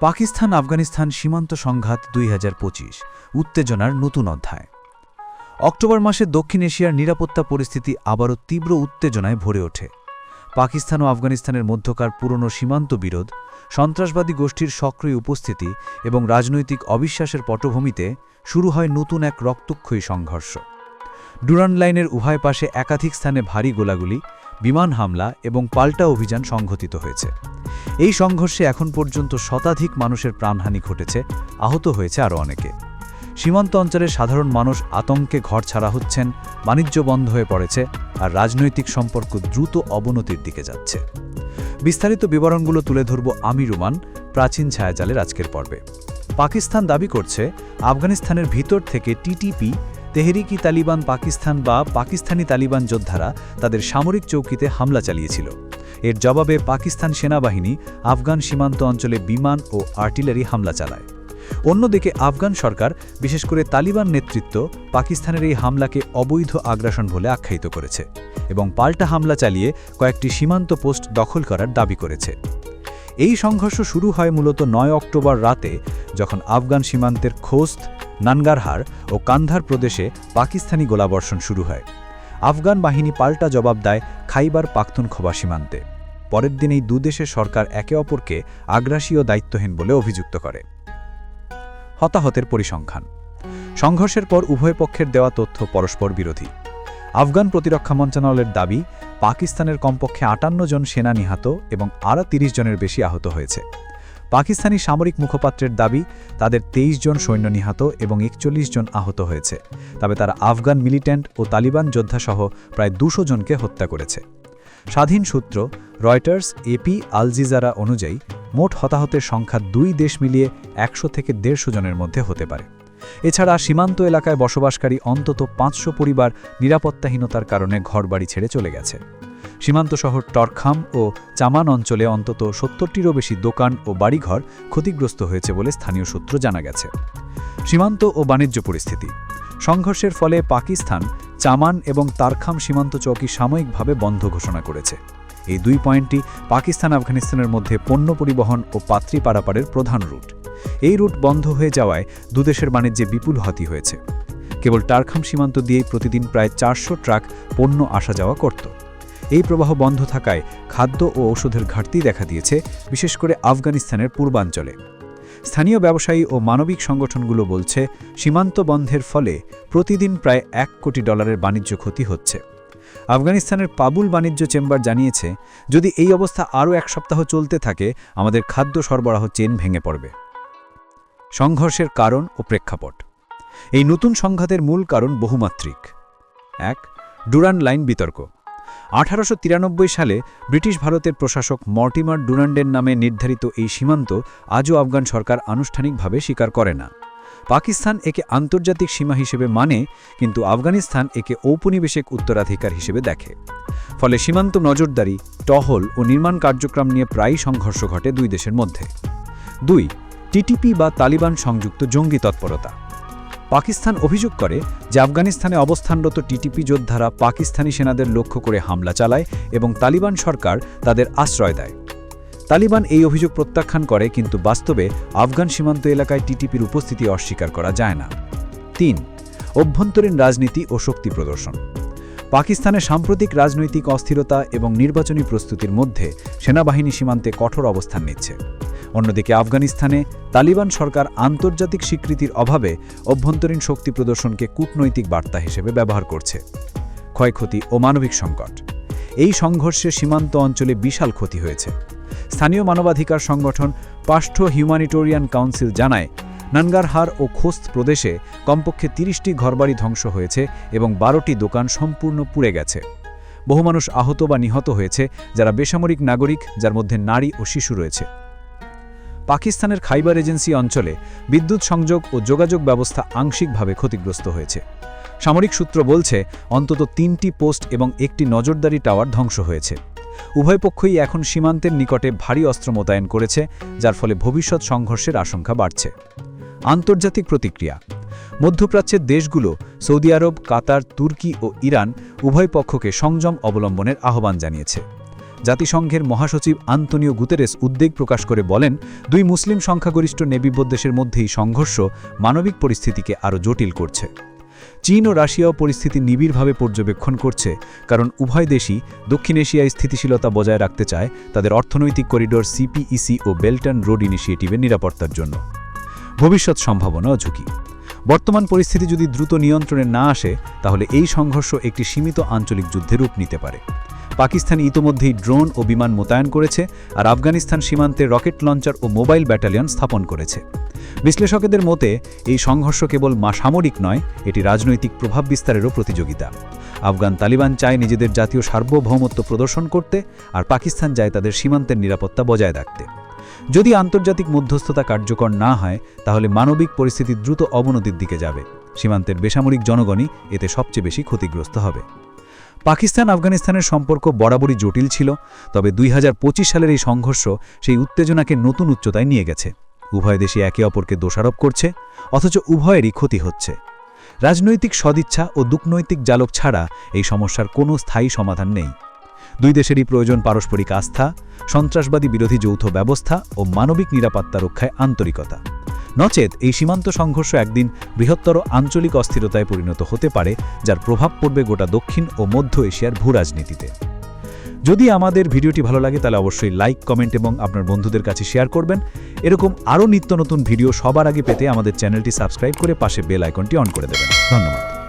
পাকিস্তান আফগানিস্তান সীমান্ত সংঘাত দুই হাজার পঁচিশ, উত্তেজনার নতুন অধ্যায়। অক্টোবর মাসে দক্ষিণ এশিয়ার নিরাপত্তা পরিস্থিতি আবারও তীব্র উত্তেজনায় ভরে ওঠে। পাকিস্তান ও আফগানিস্তানের মধ্যকার পুরনো সীমান্ত বিরোধ, সন্ত্রাসবাদী গোষ্ঠীর সক্রিয় উপস্থিতি এবং রাজনৈতিক অবিশ্বাসের পটভূমিতে শুরু হয় নতুন এক রক্তক্ষয়ী সংঘর্ষ। ডুরান লাইনের উভয় পাশে একাধিক স্থানে ভারী গোলাগুলি বিমান হামলা এবং পাল্টা অভিযান সংঘটিত হয়েছে। এই সংঘর্ষে এখন পর্যন্ত শতাধিক মানুষের প্রাণহানি ঘটেছে, আহত হয়েছে আরও অনেকে। সীমান্ত অঞ্চলের সাধারণ মানুষ আতঙ্কে ঘর ছাড়া হচ্ছেন, বাণিজ্য বন্ধ হয়ে পড়েছে আর রাজনৈতিক সম্পর্ক দ্রুত অবনতির দিকে যাচ্ছে। বিস্তারিত বিবরণগুলো তুলে ধরব আমি রুমান, প্রাচীন ছায়াজালের আজকের পর্বে। পাকিস্তান দাবি করছে, আফগানিস্তানের ভিতর থেকে টিটিপি তেহরিকি তালিবান পাকিস্তান বা পাকিস্তানি তালিবান যোদ্ধারা তাদের সামরিক চৌকিতে হামলা চালিয়েছিল। এর জবাবে পাকিস্তান সেনাবাহিনী আফগান সীমান্ত অঞ্চলে বিমান ও আর্টিলারি হামলা চালায়। অন্যদিকে আফগান সরকার, বিশেষ করে তালিবান নেতৃত্ব, পাকিস্তানের এই হামলাকে অবৈধ আগ্রাসন বলে আখ্যায়িত করেছে এবং পাল্টা হামলা চালিয়ে কয়েকটি সীমান্ত পোস্ট দখল করার দাবি করেছে। এই সংঘর্ষ শুরু হয় মূলত নয় অক্টোবর রাতে, যখন আফগান সীমান্তের খোস্ত নানগারহার ও কান্ধার প্রদেশে পাকিস্তানি গোলাবর্ষণ শুরু হয়। আফগান বাহিনী পাল্টা জবাব দেয় খাইবার পাখতুনখোবা সীমান্তে। পরের দিন এই দুদেশের সরকার একে অপরকে আগ্রাসী ও দায়িত্বহীন বলে অভিযুক্ত করে। হতাহতের পরিসংখ্যান। সংঘর্ষের পর উভয় পক্ষের দেওয়া তথ্য পরস্পর বিরোধী। আফগান প্রতিরক্ষা মন্ত্রণালয়ের দাবি, পাকিস্তানের কমপক্ষে আটান্ন জন সেনা নিহত এবং আরও তিরিশ জনের বেশি আহত হয়েছে। পাকিস্তানি সামরিক মুখপাত্রের দাবি, তাদের তেইশ জন সৈন্য নিহত এবং একচল্লিশ জন আহত হয়েছে। তবে তারা আফগান মিলিট্যান্ট ও তালিবান যোদ্ধাসহ প্রায় দুশো জনকে হত্যা করেছে। স্বাধীন সূত্র, রয়টার্স এপি আলজিজারা অনুযায়ী, মোট হতাহতের সংখ্যা দুই দেশ মিলিয়ে একশো থেকে দেড়শো জনের মধ্যে হতে পারে। এছাড়া সীমান্ত এলাকায় বসবাসকারী অন্তত পাঁচশো পরিবার নিরাপত্তাহীনতার কারণে ঘরবাড়ি ছেড়ে চলে গেছে। সীমান্ত শহর টরখাম ও চামান অঞ্চলে অন্তত সত্তরটিরও বেশি দোকান ও বাড়িঘর ক্ষতিগ্রস্ত হয়েছে বলে স্থানীয় সূত্র জানা গেছে। সীমান্ত ও বাণিজ্য পরিস্থিতি। সংঘর্ষের ফলে পাকিস্তান, চামান এবং তারখাম সীমান্ত চৌকি সাময়িকভাবে বন্ধ ঘোষণা করেছে। এই দুই পয়েন্টটি পাকিস্তান আফগানিস্তানের মধ্যে পণ্য পরিবহন ও পাত্রী পারাপারের প্রধান রুট। এই রুট বন্ধ হয়ে যাওয়ায় দুদেশের বাণিজ্যে বিপুল ক্ষতি হয়েছে। কেবল টারখাম সীমান্ত দিয়েই প্রতিদিন প্রায় চারশো ট্রাক পণ্য আসা যাওয়া করত। এই প্রবাহ বন্ধ থাকায় খাদ্য ও ওষুধের ঘাটতি দেখা দিয়েছে, বিশেষ করে আফগানিস্তানের পূর্বাঞ্চলে। স্থানীয় ব্যবসায়ী ও মানবিক সংগঠনগুলো বলছে, সীমান্ত বন্ধের ফলে প্রতিদিন প্রায় এক কোটি ডলারের বাণিজ্য ক্ষতি হচ্ছে। আফগানিস্তানের পাবুল বাণিজ্য চেম্বার জানিয়েছে, যদি এই অবস্থা আরও এক সপ্তাহ চলতে থাকে, আমাদের খাদ্য সরবরাহ চেন ভেঙে পড়বে। সংঘর্ষের কারণ ও প্রেক্ষাপট। এই নতুন সংঘাতের মূল কারণ বহুমাত্রিক। এক, ডুরান লাইন বিতর্ক। আঠারোশো তিরানব্বই সালে ব্রিটিশ ভারতের প্রশাসক মর্টিমার ডুরান্ডের নামে নির্ধারিত এই সীমান্ত আজও আফগান সরকার আনুষ্ঠানিকভাবে স্বীকার করে না। পাকিস্তান একে আন্তর্জাতিক সীমা হিসেবে মানে কিন্তু আফগানিস্তান একে ঔপনিবেশিক উত্তরাধিকার হিসেবে দেখে। ফলে সীমান্ত নজরদারি, টহল ও নির্মাণ কার্যক্রম নিয়ে প্রায়ই সংঘর্ষ ঘটে দুই দেশের মধ্যে। দুই, টিটিপি বা তালিবান সংযুক্ত জঙ্গি তৎপরতা। পাকিস্তান অভিযোগ করে যে আফগানিস্তানে অবস্থানরত টিটিপি যোদ্ধারা পাকিস্তানি সেনাদের লক্ষ্য করে হামলা চালায় এবং তালিবান সরকার তাদের আশ্রয় দেয়। তালিবান এই অভিযোগ প্রত্যাখ্যান করে কিন্তু বাস্তবে আফগান সীমান্ত এলাকায় টিটিপির উপস্থিতি অস্বীকার করা যায় না। তিন, অভ্যন্তরীণ রাজনীতি ও শক্তি প্রদর্শন। পাকিস্তানের সাম্প্রতিক রাজনৈতিক অস্থিরতা এবং নির্বাচনী প্রস্তুতির মধ্যে সেনাবাহিনী সীমান্তে কঠোর অবস্থান নিচ্ছে। অন্যদিকে আফগানিস্তানে তালিবান সরকার আন্তর্জাতিক স্বীকৃতির অভাবে অভ্যন্তরীণ শক্তি প্রদর্শনকে কূটনৈতিক বার্তা হিসেবে ব্যবহার করছে। ক্ষয়ক্ষতি ও মানবিক সংকট। এই সংঘর্ষে সীমান্ত অঞ্চলে বিশাল ক্ষতি হয়েছে। স্থানীয় মানবাধিকার সংগঠন পাষ্ঠ হিউম্যানিটোরিয়ান কাউন্সিল জানায় নানগারহার ও খোস্ত প্রদেশে কমপক্ষে তিরিশটি ঘরবাড়ি ধ্বংস হয়েছে এবং বারোটি দোকান সম্পূর্ণ পুড়ে গেছে। বহু মানুষ আহত বা নিহত হয়েছে, যারা বেসামরিক নাগরিক, যার মধ্যে নারী ও শিশু রয়েছে। পাকিস্তানের খাইবার এজেন্সি অঞ্চলে বিদ্যুৎ সংযোগ ও যোগাযোগ ব্যবস্থা আংশিকভাবে ক্ষতিগ্রস্ত হয়েছে। সামরিক সূত্র বলছে, অন্তত তিনটি পোস্ট এবং একটি নজরদারি টাওয়ার ধ্বংস হয়েছে। উভয় পক্ষই এখন সীমান্তের নিকটে ভারী অস্ত্র মোতায়েন করেছে, যার ফলে ভবিষ্যৎ সংঘর্ষের আশঙ্কা বাড়ছে। আন্তর্জাতিক প্রতিক্রিয়া। মধ্যপ্রাচ্যের দেশগুলো, সৌদি আরব, কাতার, তুর্কি ও ইরান উভয় পক্ষকে সংযম অবলম্বনের আহ্বান জানিয়েছে। জাতিসংঘের মহাসচিব আন্তনিও গুতেরেস উদ্বেগ প্রকাশ করে বলেন, দুই মুসলিম সংখ্যাগরিষ্ঠ নেবিব্য দেশের মধ্যেই সংঘর্ষ মানবিক পরিস্থিতিকে আরও জটিল করছে। চীন ও রাশিয়াও পরিস্থিতি নিবিড়ভাবে পর্যবেক্ষণ করছে, কারণ উভয় দেশই দক্ষিণ এশিয়ায় স্থিতিশীলতা বজায় রাখতে চায় তাদের অর্থনৈতিক করিডোর সিপিইসি ও বেল্ট অ্যান্ড রোড ইনিশিয়েটিভের নিরাপত্তার জন্য। ভবিষ্যৎ সম্ভাবনা ও ঝুঁকি। বর্তমান পরিস্থিতি যদি দ্রুত নিয়ন্ত্রণে না আসে, তাহলে এই সংঘর্ষ একটি সীমিত আঞ্চলিক যুদ্ধে রূপ নিতে পারে। পাকিস্তান ইতোমধ্যেই ড্রোন ও বিমান মোতায়েন করেছে আর আফগানিস্তান সীমান্তে রকেট লঞ্চার ও মোবাইল ব্যাটালিয়ন স্থাপন করেছে। বিশ্লেষকদের মতে, এই সংঘর্ষ কেবল মা সামরিক নয়, এটি রাজনৈতিক প্রভাব বিস্তারেরও প্রতিযোগিতা। আফগান তালিবান চায় নিজেদের জাতীয় সার্বভৌমত্ব প্রদর্শন করতে আর পাকিস্তান যায় তাদের সীমান্তের নিরাপত্তা বজায় রাখতে। যদি আন্তর্জাতিক মধ্যস্থতা কার্যকর না হয়, তাহলে মানবিক পরিস্থিতি দ্রুত অবনতির দিকে যাবে। সীমান্তের বেসামরিক জনগণই এতে সবচেয়ে বেশি ক্ষতিগ্রস্ত হবে। পাকিস্তান আফগানিস্তানের সম্পর্ক বরাবরই জটিল ছিল, তবে দুই হাজার পঁচিশ সালের এই সংঘর্ষ সেই উত্তেজনাকে নতুন উচ্চতায় নিয়ে গেছে। উভয় দেশই একে অপরকে দোষারোপ করছে, অথচ উভয়েরই ক্ষতি হচ্ছে। রাজনৈতিক সদিচ্ছা ও দুকনৈতিক জালক ছাড়া এই সমস্যার কোনো স্থায়ী সমাধান নেই। দুই দেশেরই প্রয়োজন পারস্পরিক আস্থা, সন্ত্রাসবাদী বিরোধী যৌথ ব্যবস্থা ও মানবিক নিরাপত্তা রক্ষায় আন্তরিকতা। নচেত এই সীমান্ত সংঘর্ষ একদিন বৃহত্তর আঞ্চলিক অস্থিরতায় পরিণত হতে পারে, যার প্রভাব পড়বে গোটা দক্ষিণ ও মধ্য এশিয়ার ভূরাজনীতিতে যদি আমাদের ভিডিওটি ভালো লাগে, তাহলে অবশ্যই লাইক, কমেন্ট এবং আপনার বন্ধুদের কাছে শেয়ার করবেন। এরকম আরও নিত্য নতুন ভিডিও সবার আগে পেতে আমাদের চ্যানেলটি সাবস্ক্রাইব করে পাশে বেল আইকনটি অন করে দেবেন। ধন্যবাদ।